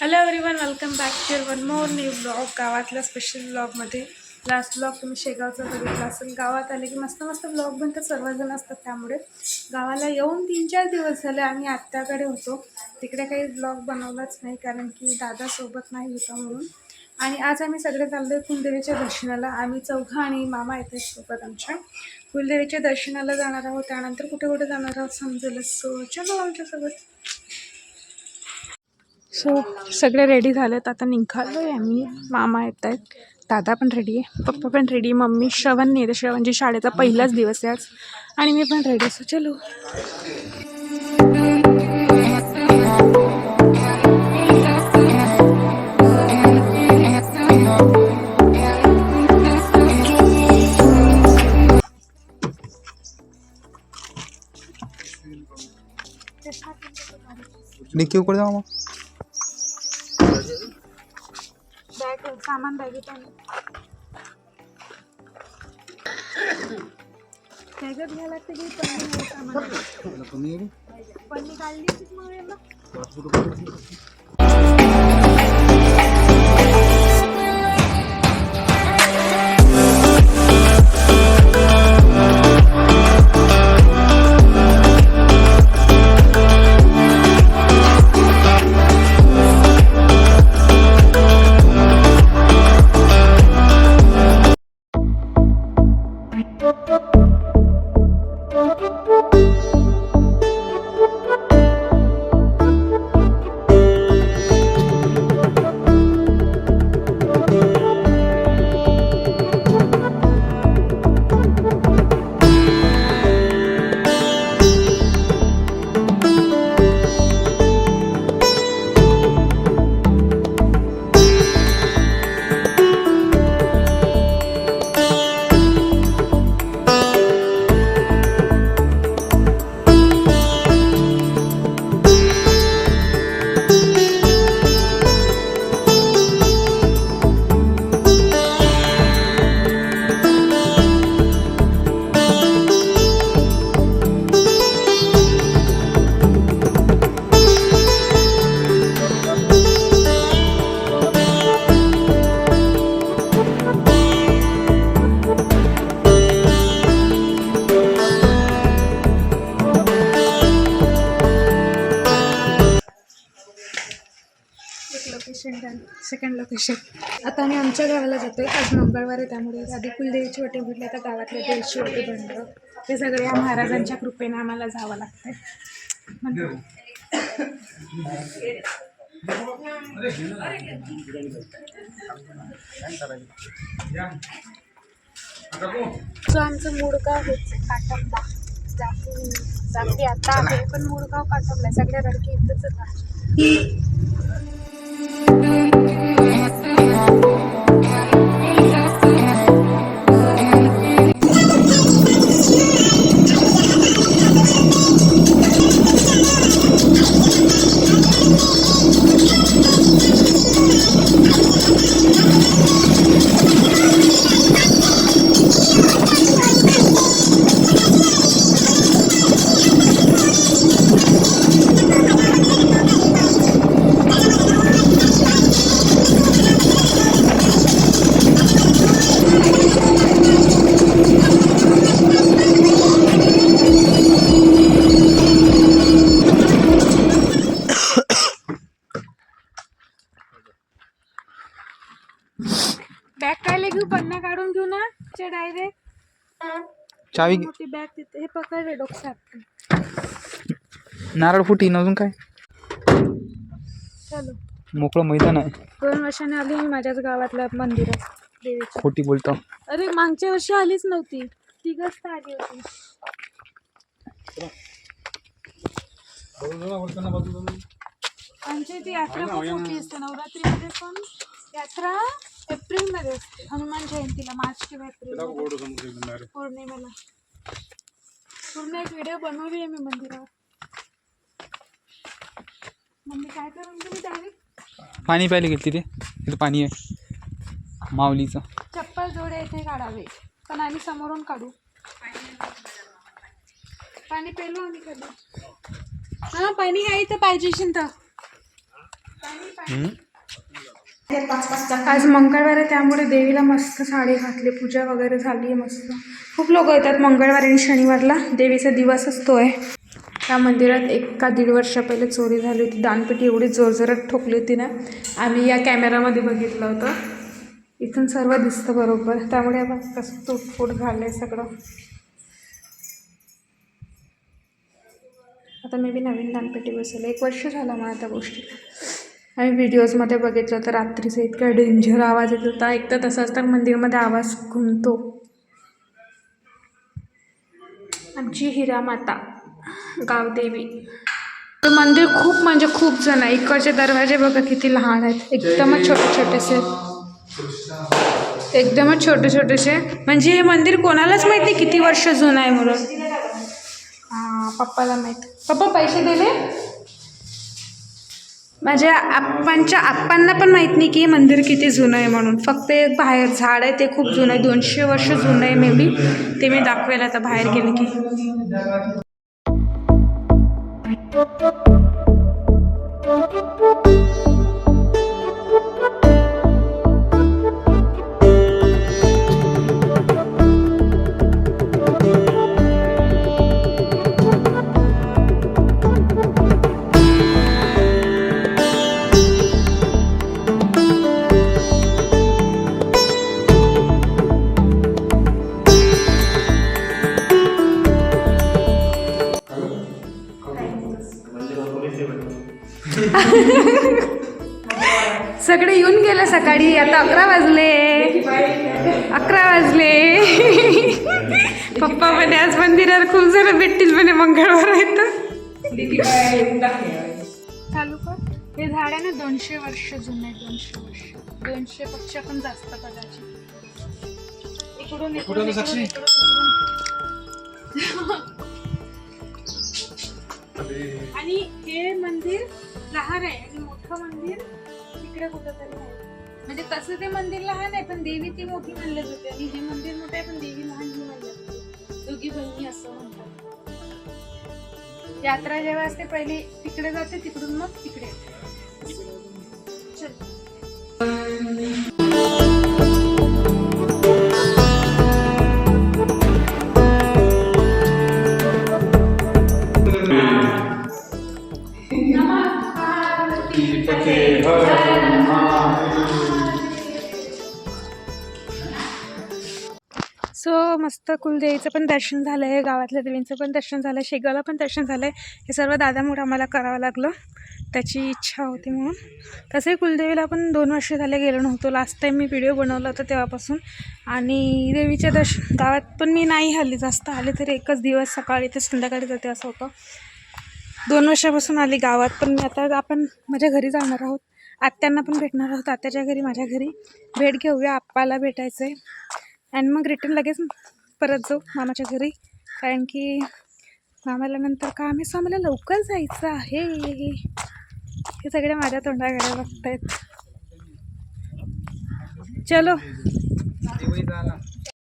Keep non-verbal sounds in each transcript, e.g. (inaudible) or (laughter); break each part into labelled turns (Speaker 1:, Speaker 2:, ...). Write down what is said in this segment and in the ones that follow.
Speaker 1: Hello everyone welcome back to one more new blog गावातल्या special ब्लॉगमध्ये last blog तुम्ही शेगावचा बघितला असेल. गावात आले की मस्त मस्त ब्लॉग बनतात सर्वजण असतात त्यामुळे. गावाला येऊन तीन चार दिवस झाले आम्ही आत्याकडे होतो. तिकडे काही ब्लॉग बनवलाच नाही कारण की दादा सोबत नाही होता म्हणून. आणि आज आम्ही सगळे चाललो कुलदेवीच्या दर्शनाला. आम्ही चौघं आणि मामा येते सोबत आमच्या. कुलदेवीच्या दर्शनाला जाणार आहोत. त्यानंतर कुठे कुठे जाणार आहोत समजेलच सो चलो आमच्यासोबत. सो सगळे रेडी झालेत. आता निघालो आहे आम्ही. मामा येत आहेत. दादा पण रेडी आहे. पप्पा पण रेडी मम्मी श्रवण नाही. येते श्रवणची शाळेचा पहिलाच दिवस आहे आज. आणि मी पण रेडी असो चलो.
Speaker 2: डिक्की उघड जाऊ मग?
Speaker 1: बॅग सामान बॅगेत बॅगेत घ्यायला लागते की पन्नी नाही सामान. पन्नी काढली की मग लोकेशन सेकंड लोकेशन आता आम्ही आमच्या गावाला जातोय. आज मंगळवार आहे त्यामुळे आधी कुलदेवीची वाटी उघडली आता गावातल्या देवीची वाटी बनलं ते सगळे या महाराजांच्या कृपेने आम्हाला जावं लागतंय. सो आमचं मुडगाव होत काटमला जाती जाती आता आहे पण मुडगाव काटमला आहे. सगळ्या लडकी इथंच आहे
Speaker 2: चावी घे.
Speaker 1: मोठी बॅग तिथे हे पकड रे
Speaker 2: नारळ फुटी अजून काय?
Speaker 1: चलो.
Speaker 2: मोकळं मैदान आहे.
Speaker 1: दोन वर्षाने आली मी माझ्याच गावातल्या मंदिरात देवीच्या.
Speaker 2: खोटी बोलतो.
Speaker 1: अरे मागच्या वर्षी आलीच नव्हती. तिघच तर आली होती. आमची ती यात्रा खूप मोठी असते. नवरात्रीमध्ये पण यात्रा? एप्रिलमध्ये असते. हनुमान जयंतीला मार्च किंवा एप्रिल पौर्णिमेला. पूर्ण एक व्हिडिओ बनवली आहे मी मंदिरावर. मम्मी काय करून गेली डायरेक्ट
Speaker 2: पाणी प्यायला गेली तिथे तिथे पाणी आहे. माऊलीचं.
Speaker 1: चप्पल जोडे इथे काढावे. पण आम्ही समोरून काढू. पाणी पेलो आम्ही कधी? हा पाणी आहे तर पाहिजे तर. आज मंगळवार आहे त्यामुळे देवीला मस्त साडी घातली पूजा वगैरे झाली आहे मस्त. खूप लोक येतात मंगळवारी आणि शनिवारला. देवीचा दिवस असतो आहे त्या मंदिरात एक का दीड वर्षा पहिले चोरी झाली होती. दानपेटी एवढी जोरजोरात ठोकली होती ना. आम्ही या कॅमेरामध्ये बघितलं होतं. इथून सर्व दिसतं बरोबर. त्यामुळे कसं तुटफूट झालं आहे सगळं. आता मे बी नवीन दानपेटी बसवलं. एक वर्ष झालं मला त्या गोष्टीला. आम्ही व्हिडिओजमध्ये बघितलं तर रात्रीचा इतका डेंजर आवाज येत होता. एक तर तसं असतं मंदिरमध्ये आवाज घुमतो. आमची हिरा माता गावदेवी. ते मंदिर खूप म्हणजे खूप जण आहे. इकडचे दरवाजे बघा किती लहान आहेत. एकदमच छोटे छोटेसे. एकदमच छोटे छोटेसे. म्हणजे हे मंदिर कोणालाच माहीत नाही किती वर्ष जुनं आहे म्हणून. हां पप्पाला माहीत. पप्पा पैसे दिले माझ्या आप्पांच्या आप्पांना पण माहीत नाही की हे मंदिर किती जुनं आहे म्हणून. फक्त एक बाहेर झाड आहे ते खूप जुनं आहे. दोनशे वर्ष जुनं आहे मे बी ते मी दाखवेल आता बाहेर गेले की. (laughs) सगळे येऊन गेले सकाळी. आता अकरा वाजले. अकरा वाजले. (laughs) पप्पा म्हणे आज मंदिरावर खूप जण भेटतील म्हणे मंगळवार आहे तर. चालू कर. हे झाड आहे ना दोनशे वर्ष जुनं आहे दोनशे वर्ष. दोनशे पेक्षा पण जास्त कदाचित. इकडून इकडून. आणि हे मंदिर लहान आहे आणि मोठं मंदिर तिकडे कुठंतरी आहे. म्हणजे तसं ते मंदिर लहान आहे पण देवी ती मोठी मानली जाते. आणि हे मंदिर मोठं आहे पण देवी लहान ही मानली जाते. दोघी बहिणी असं म्हणतात. यात्रा जेव्हा असते पहिले तिकडे जाते तिकडून मग तिकडे येते. मस्त कुलदेवीचं पण दर्शन झालं आहे गावातल्या देवींचं पण दर्शन झालं आहे शेगावला पण दर्शन झालं आहे. हे सर्व दादामुळे आम्हाला करावं लागलं. त्याची इच्छा होती म्हणून. तसंही कुलदेवीला पण दोन वर्ष झाले गेलो नव्हतो. लास्ट टाईम मी व्हिडिओ बनवला होता तेव्हापासून. आणि देवीच्या दर्शन गावात पण मी नाही हल्ली. जास्त आले तरी एकच दिवस सकाळी ते संध्याकाळी जाते असं होतं. दोन वर्षापासून आली गावात पण मी आता आपण माझ्या घरी जाणार आहोत. आत्यांना पण भेटणार आहोत. आत्याच्या घरी माझ्या घरी. भेट घेऊया. आप्पाला भेटायचं आहे आणि मग रिटर्न लगेच परत जाऊ मामाच्या घरी. कारण की मामाला नंतर काम आहे सो आम्हाला लवकर जायचं आहे? हे सगळे माझ्या चलो.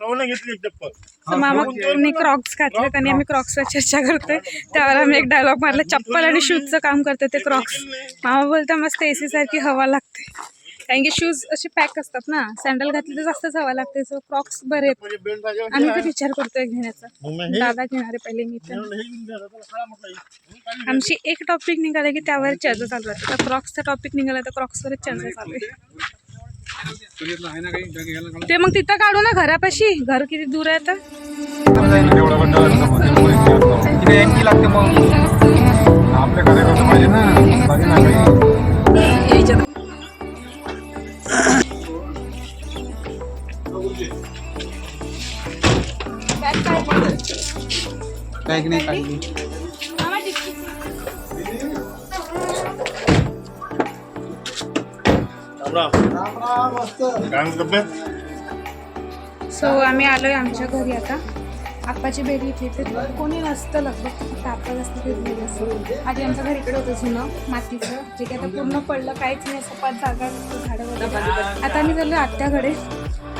Speaker 3: खाऊन घेतली एक चप्पल
Speaker 1: तर मामाने क्रॉक्स घातलेत आणि आम्ही क्रॉक्सवर चर्चा करतोय. त्यावर आम्ही एक डायलॉग मारला. चप्पल आणि शूजचं काम करतोय ते क्रॉक्स मामा बोलता मस्त एसी सारखी हवा लागते. कारण की शूज असे पॅक असतात ना सँडल घातले तर जास्तच हवा लागते सो क्रॉक्स बरे आहेत.
Speaker 3: म्हणजे पाहिजे
Speaker 1: आम्ही पण विचार करतोय घेण्याचा. दादा घेणार आहे पहिले मी तर. आमची एक टॉपिक निघाला की त्यावर चर्चा चालू राहते. तर क्रॉक्सचा टॉपिक निघाला तर क्रॉक्सवरच चर्चा चालू आहे.
Speaker 2: आहे
Speaker 1: ते मग तिथं काढू ना घरापाशी. घर किती दूर आहे तर
Speaker 2: आपल्या कार्यकर्ता पाहिजे ना. बॅग नाही काढली
Speaker 1: सो आम्ही आलोय आमच्या घरी आता. आप्पाची बेरी इथे तर कोणी नसतं लगभग फक्त आप्पा जास्त फिरलेलं असतं. आधी आमचं घर इकडे होतं जुनं मातीचं. जे की आता पूर्ण पडलं काहीच नाही. सपाट जागा झाडं वगैरे. आता आम्ही चाललो आत्याकडे.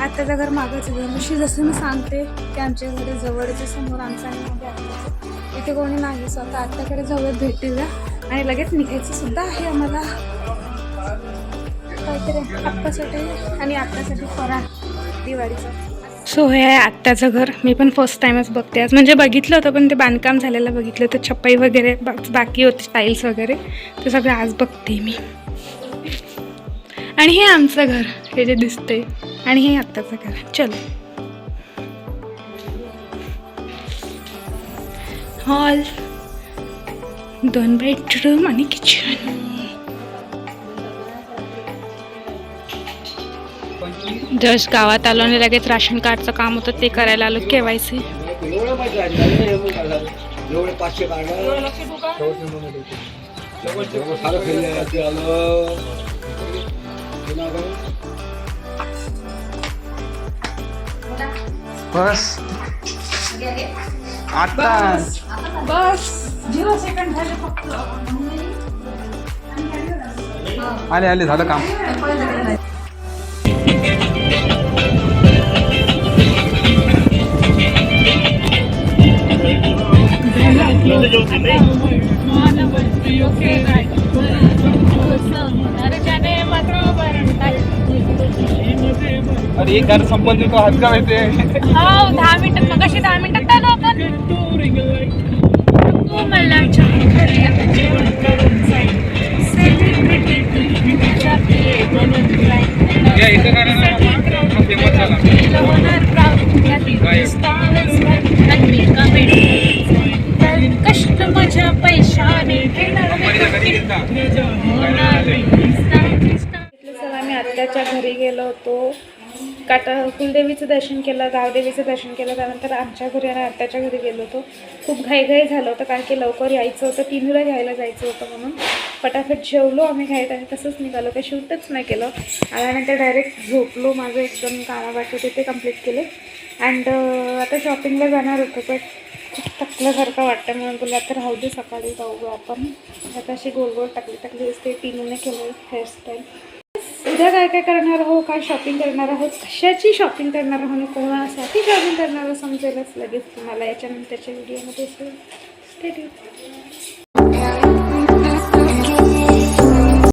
Speaker 1: आत्याचं घर मागायचं घर अशी जसं मी सांगते की आमच्या घरी जवळच्या समोर आमचं आणि माझ्या आत्याचं. इथे कोणी नाही स्वतः आत्ताकडे आत्याकडे भेटेल भेटीला आणि लगेच निघायचं सुद्धा आहे आम्हाला. काहीतरी आत्तासाठी आणि आत्तासाठी फराळ दिवाळीचा. सो हे आहे आत्याचं घर. मी पण फर्स्ट टाईमच बघते. आज म्हणजे बघितलं होतं पण ते बांधकाम झालेलं बघितलं. होतं छप्पाई वगैरे बा- बाकी होते टाईल्स वगैरे. ते सगळं आज बघते मी. आणि हे आमचं घर हे जे दिसते आणि हे आत्ताचं करा. चलो. हॉल दोन बेडरूम आणि किचन जस्ट गावात आलो आणि लगेच राशन कार्डचं काम होतं ते करायला आलो के वाय सी.
Speaker 4: पाचशे
Speaker 2: बस. आता
Speaker 1: बस. झिरो सेकंड झाले फक्त.
Speaker 2: आले आले झालं काम. अरे एक गाणं संपत तो. हात का येते
Speaker 1: हो दहा मिनिटात मग कशी दहा मिनिटात आलो आपण तू मला
Speaker 2: या हा झाला.
Speaker 1: कष्ट माझ्या पैशाने आम्ही आत्याच्या घरी गेलो होतो. काटा कुलदेवीचं दर्शन केलं गावदेवीचं दर्शन केलं त्यानंतर आमच्या घरी आणि आत्याच्या घरी गेलो होतो. खूप घाईघाई झालं होतं कारण की लवकर यायचं होतं तिनूला घ्यायला जायचं होतं म्हणून. फटाफट जेवलो आम्ही घाईत आणि तसंच निघालो काही शूटच नाही केलं. आल्यानंतर डायरेक्ट झोपलो माझं एकदम कामा होते ते कंप्लीट केले. अँड आता शॉपिंगला जाणार होतो बट खूप थकल्यासारखं वाटतं. म्हणून बोला आता राहू दे सकाळी जाऊ आपण. आता अशी गोल गोल टाकली टाकली असते टीनूने केलं हेअरस्टाईल उद्या काय काय करणार आहो काय शॉपिंग करणार आहोत कशाची शॉपिंग करणार आहोत कोणासाठी शॉपिंग करणार समजेलच लगेच तुम्हाला. याच्यानंतरच्या व्हिडिओमध्ये स्टेट